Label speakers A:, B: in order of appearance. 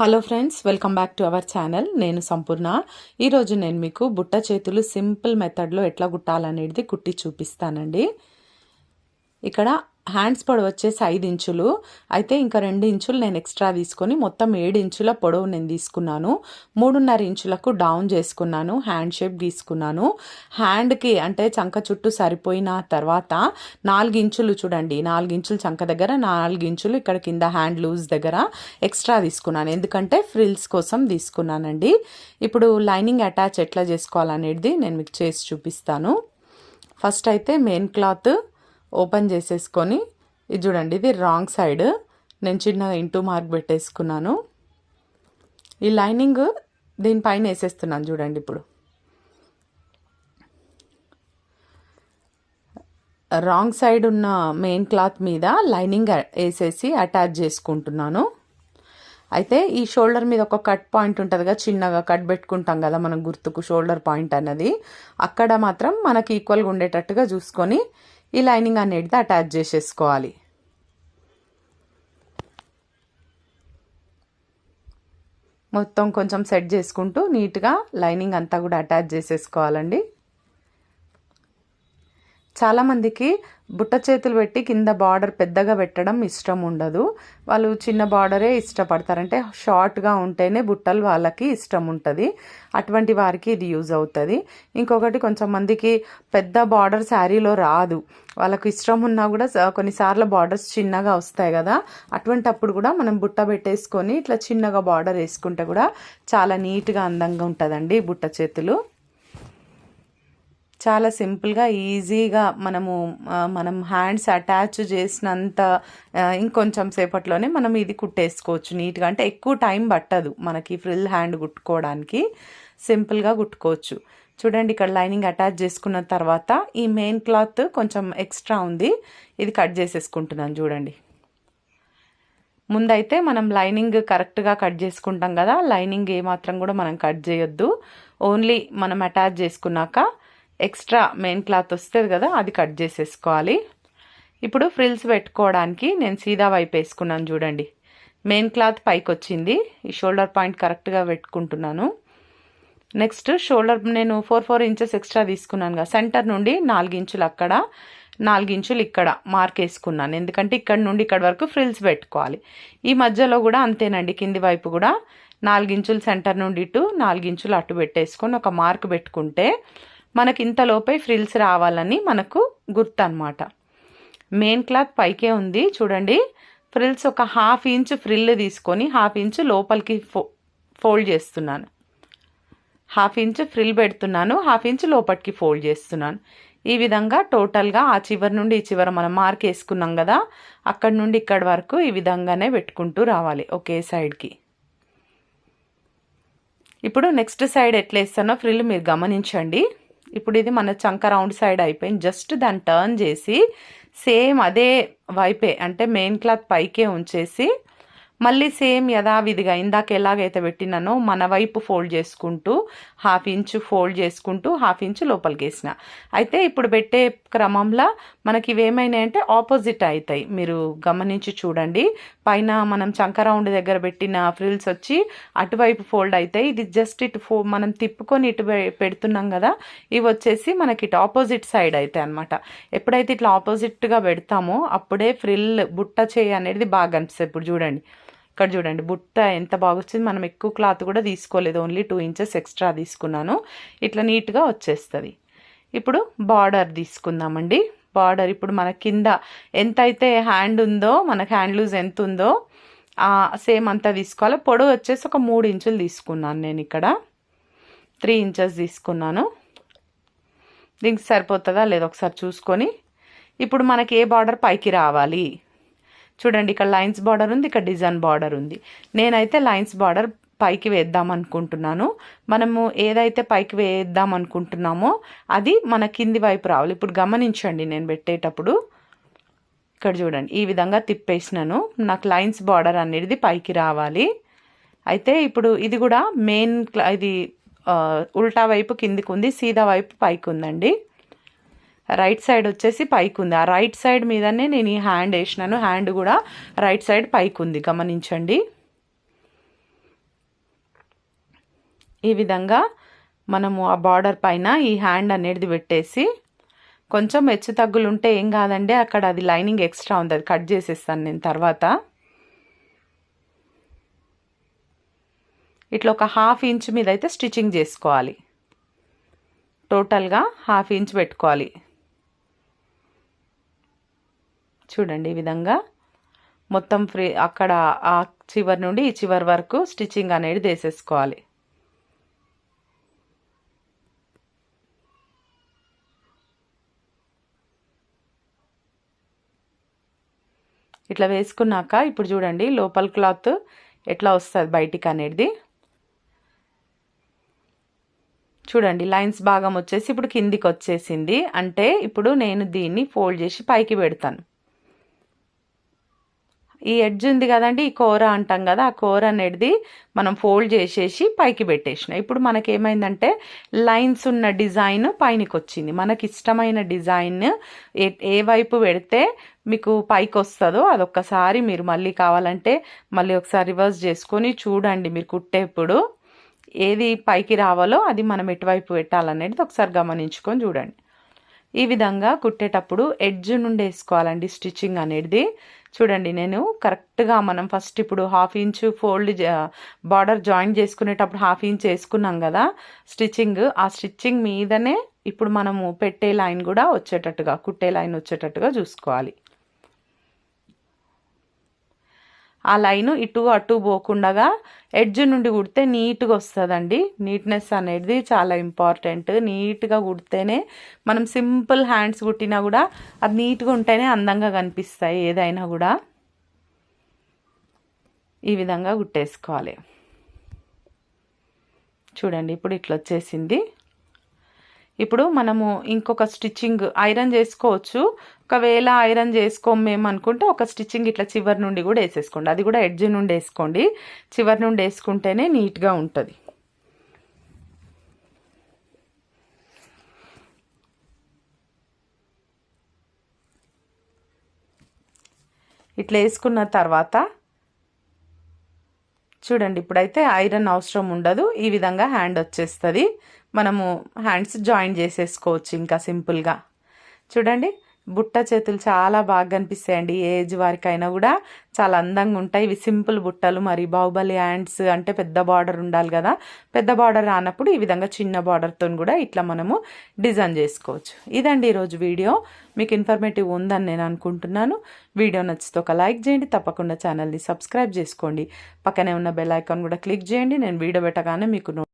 A: Hello friends welcome back to our channel నేను సంపూర్ణ. ఈరోజు నేను మీకు బుట్ట చేతులు సింపుల్ మెథడ్లో ఎట్లా కుట్టాలనేది కుట్టి చూపిస్తానండి. ఇక్కడ హ్యాండ్స్ పొడవు వచ్చేసి ఐదు ఇంచులు. అయితే ఇంకా రెండు ఇంచులు నేను ఎక్స్ట్రా తీసుకొని మొత్తం ఏడు ఇంచుల పొడవు నేను తీసుకున్నాను. మూడున్నర ఇంచులకు డౌన్ చేసుకున్నాను. హ్యాండ్ షేప్ తీసుకున్నాను హ్యాండ్కి అంటే చంక చుట్టూ సరిపోయిన తర్వాత నాలుగు ఇంచులు చూడండి. నాలుగు ఇంచులు చంక దగ్గర నాలుగు ఇంచులు ఇక్కడ కింద హ్యాండ్ లూజ్ దగ్గర ఎక్స్ట్రా తీసుకున్నాను. ఎందుకంటే ఫ్రిల్స్ కోసం తీసుకున్నానండి. ఇప్పుడు లైనింగ్ అటాచ్ ఎట్లా చేసుకోవాలనేది నేను మీకు చేసి చూపిస్తాను. ఫస్ట్ అయితే మెయిన్ క్లాత్ ఓపెన్ చేసేసుకొని ఇది చూడండి ఇది రాంగ్ సైడ్. నేను చిన్నగా ఇంటూ మార్క్ పెట్టేసుకున్నాను. ఈ లైనింగ్ దీనిపైన వేసేస్తున్నాను చూడండి ఇప్పుడు. రాంగ్ సైడ్ ఉన్న మెయిన్ క్లాత్ మీద లైనింగ్ వేసేసి అటాచ్ చేసుకుంటున్నాను. అయితే ఈ షోల్డర్ మీద ఒక కట్ పాయింట్ ఉంటుంది కదా చిన్నగా కట్ పెట్టుకుంటాం కదా మనం గుర్తుకు షోల్డర్ పాయింట్ అన్నది. అక్కడ మాత్రం మనకి ఈక్వల్గా ఉండేటట్టుగా చూసుకొని ఈ లైనింగ్ అనేది అటాచ్ చేసేసుకోవాలి. మొత్తం కొంచెం సెట్ చేసుకుంటూ నీట్గా లైనింగ్ అంతా కూడా అటాచ్ చేసేసుకోవాలండి. చాలామందికి బుట్ట చేతులు పెట్టి కింద బార్డర్ పెద్దగా పెట్టడం ఇష్టం ఉండదు. వాళ్ళు చిన్న బార్డరే ఇష్టపడతారంటే షార్ట్గా ఉంటేనే బుట్టలు వాళ్ళకి ఇష్టం ఉంటుంది. అటువంటి వారికి ఇది యూజ్ అవుతుంది. ఇంకొకటి కొంచెం మందికి పెద్ద బార్డర్ శారీలో రాదు. వాళ్ళకు ఇష్టం ఉన్నా కూడా కొన్నిసార్లు బార్డర్స్ చిన్నగా వస్తాయి కదా. అటువంటి అప్పుడు కూడా మనం బుట్ట పెట్టేసుకొని ఇట్లా చిన్నగా బార్డర్ వేసుకుంటే కూడా చాలా నీట్గా అందంగా ఉంటుందండి బుట్ట చేతులు. చాలా సింపుల్గా ఈజీగా మనము మనం హ్యాండ్స్ అటాచ్ చేసినంత ఇంకొంచెం సేపట్లోనే మనం ఇది కుట్టేసుకోవచ్చు నీట్గా. అంటే ఎక్కువ టైం పట్టదు మనకి ఫ్రిల్ హ్యాండ్ కుట్టుకోవడానికి. సింపుల్గా కుట్టుకోవచ్చు. చూడండి ఇక్కడ లైనింగ్ అటాచ్ చేసుకున్న తర్వాత ఈ మెయిన్ క్లాత్ కొంచెం ఎక్స్ట్రా ఉంది. ఇది కట్ చేసేసుకుంటున్నాను చూడండి. ముందైతే మనం లైనింగ్ కరెక్ట్గా కట్ చేసుకుంటాం కదా లైనింగ్ ఏమాత్రం కూడా మనం కట్ చేయొద్దు. ఓన్లీ మనం అటాచ్ చేసుకున్నాక ఎక్స్ట్రా మెయిన్ క్లాత్ వస్తుంది కదా అది కట్ చేసేసుకోవాలి. ఇప్పుడు ఫ్రిల్స్ పెట్టుకోవడానికి నేను సీదా వైపు వేసుకున్నాను చూడండి. మెయిన్ క్లాత్ పైకి వచ్చింది ఈ షోల్డర్ పాయింట్ కరెక్ట్గా పెట్టుకుంటున్నాను. నెక్స్ట్ షోల్డర్ నేను ఫోర్ ఫోర్ ఇంచెస్ ఎక్స్ట్రా తీసుకున్నాను కదా సెంటర్ నుండి నాలుగు ఇంచులు అక్కడ నాలుగు ఇంచులు ఇక్కడ మార్క్ వేసుకున్నాను. ఎందుకంటే ఇక్కడ నుండి ఇక్కడ వరకు ఫ్రిల్స్ పెట్టుకోవాలి. ఈ మధ్యలో కూడా అంతేనండి కింది వైపు కూడా నాలుగించులు సెంటర్ నుండి ఇటు నాలుగించులు అటు పెట్టేసుకొని ఒక మార్క్ పెట్టుకుంటే మనకి ఇంతలోపే ఫ్రిల్స్ రావాలని మనకు గుర్తు అనమాట మెయిన్ క్లాత్ పైకే ఉంది చూడండి. ఫ్రిల్స్ ఒక హాఫ్ ఇంచ్ ఫ్రిల్ తీసుకొని హాఫ్ ఇంచ్ లోపలికి ఫో ఫోల్డ్ చేస్తున్నాను. హాఫ్ ఇంచ్ ఫ్రిల్ పెడుతున్నాను హాఫ్ ఇంచ్ లోపలికి ఫోల్డ్ చేస్తున్నాను. ఈ విధంగా టోటల్గా ఆ చివరి నుండి ఈ చివర మనం మార్క్ వేసుకున్నాం కదా అక్కడ నుండి ఇక్కడ వరకు ఈ విధంగానే పెట్టుకుంటూ రావాలి ఒకే సైడ్కి. ఇప్పుడు నెక్స్ట్ సైడ్ ఎట్లా వేస్తానో ఫ్రిల్ మీరు గమనించండి. ఇప్పుడు ఇది మన చంక రౌండ్ సైడ్ అయిపోయింది. జస్ట్ దాన్ని టర్న్ చేసి సేమ్ అదే వైపే అంటే మెయిన్ క్లాత్ పైకే ఉంచేసి మళ్ళీ సేమ్ యథావిధిగా ఇందాక ఎలాగైతే పెట్టినానో మన వైపు ఫోల్డ్ చేసుకుంటూ హాఫ్ ఇంచు ఫోల్డ్ చేసుకుంటూ హాఫ్ ఇంచు లోపలికి వేసిన అయితే ఇప్పుడు పెట్టే క్రమంలో మనకి ఇవేమైనా అంటే ఆపోజిట్ అవుతాయి. మీరు గమనించి చూడండి. పైన మనం చంకరౌండ్ దగ్గర పెట్టిన ఫ్రిల్స్ వచ్చి అటువైపు ఫోల్డ్ అవుతాయి. ఇది జస్ట్ ఇటు ఫో మనం తిప్పుకొని ఇటు పెడుతున్నాం కదా ఇవి వచ్చేసి మనకి ఇటు ఆపోజిట్ సైడ్ అవుతాయి అనమాట ఎప్పుడైతే ఇట్లా ఆపోజిట్గా పెడతామో అప్పుడే ఫ్రిల్ బుట్ట చేయి అనేది బాగా అనిపిస్తుంది. ఇప్పుడు చూడండి. ఇక్కడ చూడండి బుట్ట ఎంత బాగా వచ్చింది మనం ఎక్కువ క్లాత్ కూడా తీసుకోలేదు. ఓన్లీ టూ ఇంచెస్ ఎక్స్ట్రా తీసుకున్నాను. ఇట్లా నీట్గా వచ్చేస్తుంది. ఇప్పుడు బార్డర్ తీసుకుందామండి. బార్డర్ ఇప్పుడు మన కింద ఎంత అయితే హ్యాండ్ ఉందో మనకు హ్యాండ్ లూజ్ ఎంత ఉందో సేమ్ అంతా తీసుకోవాలి. పొడవు వచ్చేసి ఒక మూడు ఇంచులు తీసుకున్నాను నేను ఇక్కడ. త్రీ ఇంచెస్ తీసుకున్నాను. దీనికి సరిపోతుందా లేదో ఒకసారి చూసుకొని. ఇప్పుడు మనకి ఏ బార్డర్ పైకి రావాలి? చూడండి ఇక్కడ లైన్స్ బార్డర్ ఉంది ఇక్కడ డిజైన్ బార్డర్ ఉంది. నేనైతే లైన్స్ బార్డర్ పైకి వేద్దాం అనుకుంటున్నాను. మనము ఏదైతే పైకి వేద్దాం అనుకుంటున్నామో అది మన కింది వైపు రావాలి. ఇప్పుడు గమనించండి నేను పెట్టేటప్పుడు. ఇక్కడ చూడండి ఈ విధంగా తిప్పేసినాను. నాకు లైన్స్ బార్డర్ అనేది పైకి రావాలి. అయితే ఇప్పుడు ఇది కూడా మెయిన్ ఇది ఉల్టా వైపు కిందికి ఉంది సీదా వైపు పైకి ఉందండి. రైట్ సైడ్ వచ్చేసి పైకి ఉంది ఆ రైట్ సైడ్ మీదనే నేను ఈ హ్యాండ్ వేసినాను. హ్యాండ్ కూడా రైట్ సైడ్ పైకి ఉంది గమనించండి. ఈ విధంగా మనము ఆ బార్డర్ పైన ఈ హ్యాండ్ అనేది పెట్టేసి కొంచెం హెచ్చు తగ్గులు ఉంటే ఏం కాదండి అక్కడ అది లైనింగ్ ఎక్స్ట్రా ఉంది. అది కట్ చేసేస్తాను నేను తర్వాత. ఇట్లా ఒక హాఫ్ ఇంచ్ మీద అయితే స్టిచ్చింగ్ చేసుకోవాలి. టోటల్గా హాఫ్ ఇంచ్ పెట్టుకోవాలి. చూడండి ఈ విధంగా. మొత్తం ఫ్రీ అక్కడ ఆ చివరి నుండి ఈ చివరి వరకు స్టిచ్చింగ్ అనేది వేసేసుకోవాలి ఇట్లా వేసుకున్నాక ఇప్పుడు చూడండి లోపల క్లాత్ ఎట్లా వస్తుంది బయటికి అనేది. చూడండి లైన్స్ భాగం వచ్చేసి ఇప్పుడు కిందికి వచ్చేసింది. అంటే ఇప్పుడు నేను దీన్ని ఫోల్డ్ చేసి పైకి పెడతాను. ఈ ఎడ్జ్ ఉంది కదండి ఈ కూర అంటాం కదా ఆ కూర అనేది మనం ఫోల్డ్ చేసేసి పైకి పెట్టేసిన. ఇప్పుడు మనకి ఏమైందంటే లైన్స్ ఉన్న డిజైన్ పైనకి వచ్చింది మనకి ఇష్టమైన డిజైన్ ఏ ఏ వైపు పెడితే మీకు పైకి వస్తుందో అదొక్కసారి మీరు మళ్ళీ కావాలంటే మళ్ళీ ఒకసారి రివర్స్ చేసుకొని చూడండి మీరు కుట్టేప్పుడు ఏది పైకి రావాలో అది మనం ఎటువైపు పెట్టాలనేది ఒకసారి గమనించుకొని చూడండి. ఈ విధంగా కుట్టేటప్పుడు ఎడ్జ్ నుండి వేసుకోవాలండి స్టిచ్చింగ్ అనేది. చూడండి నేను కరెక్ట్గా మనం ఫస్ట్ ఇప్పుడు half inch fold border join చేసుకునేటప్పుడు హాఫ్ ఇంచ్ వేసుకున్నాం కదా స్టిచ్చింగ్. ఆ స్టిచ్చింగ్ మీదనే ఇప్పుడు మనము పెట్టే లైన్ కూడా వచ్చేటట్టుగా కుట్టే లైన్ వచ్చేటట్టుగా చూసుకోవాలి. ఆ లైను ఇటు అటు పోకుండగా ఎడ్జ్ నుండి కుడితే నీట్గా వస్తుందండి. నీట్నెస్ అనేది చాలా ఇంపార్టెంట్. నీట్గా కుడితేనే మనం సింపుల్ హ్యాండ్స్ కుట్టినా కూడా అది నీట్గా ఉంటేనే అందంగా కనిపిస్తాయి ఏదైనా కూడా. ఈ విధంగా కుట్టేసుకోవాలి. చూడండి ఇప్పుడు ఇట్లా వచ్చేసింది ఇప్పుడు మనము ఇంకొక స్టిచ్చింగ్ ఐరన్ చేసుకోవచ్చు. ఒకవేళ ఐరన్ చేసుకోము మేము అనుకుంటే ఒక స్టిచ్చింగ్ ఇట్లా చివరి నుండి కూడా వేసేసుకోండి. అది కూడా ఎడ్జ్ నుండి వేసుకోండి. చివరి నుండి వేసుకుంటేనే నీట్గా ఉంటుంది. ఇట్లా వేసుకున్న తర్వాత చూడండి ఇప్పుడైతే ఐరన్ అవసరం ఉండదు. ఈ విధంగా హ్యాండ్ వచ్చేస్తుంది. మనము హ్యాండ్స్ జాయిన్ చేసేసుకోవచ్చు ఇంకా సింపుల్గా. చూడండి బుట్ట చేతులు చాలా బాగా కనిపిస్తాయండి. ఏజ్ వారికైనా కూడా చాలా అందంగా ఉంటాయి. ఇవి సింపుల్ బుట్టలు మరి బాహుబలి హ్యాండ్స్ అంటే పెద్ద బార్డర్ ఉండాలి కదా. పెద్ద బార్డర్ రానప్పుడు ఈ విధంగా చిన్న బార్డర్తో కూడా ఇట్లా మనము డిజైన్ చేసుకోవచ్చు. ఇదండి ఈరోజు వీడియో. మీకు ఇన్ఫర్మేటివ్ ఉందని నేను అనుకుంటున్నాను. వీడియో నచ్చితే ఒక లైక్ చేయండి. తప్పకుండా ఛానల్ని సబ్స్క్రైబ్ చేసుకోండి. పక్కనే ఉన్న బెల్ ఐకాన్ కూడా క్లిక్ చేయండి. నేను వీడియో పెట్టగానే మీకు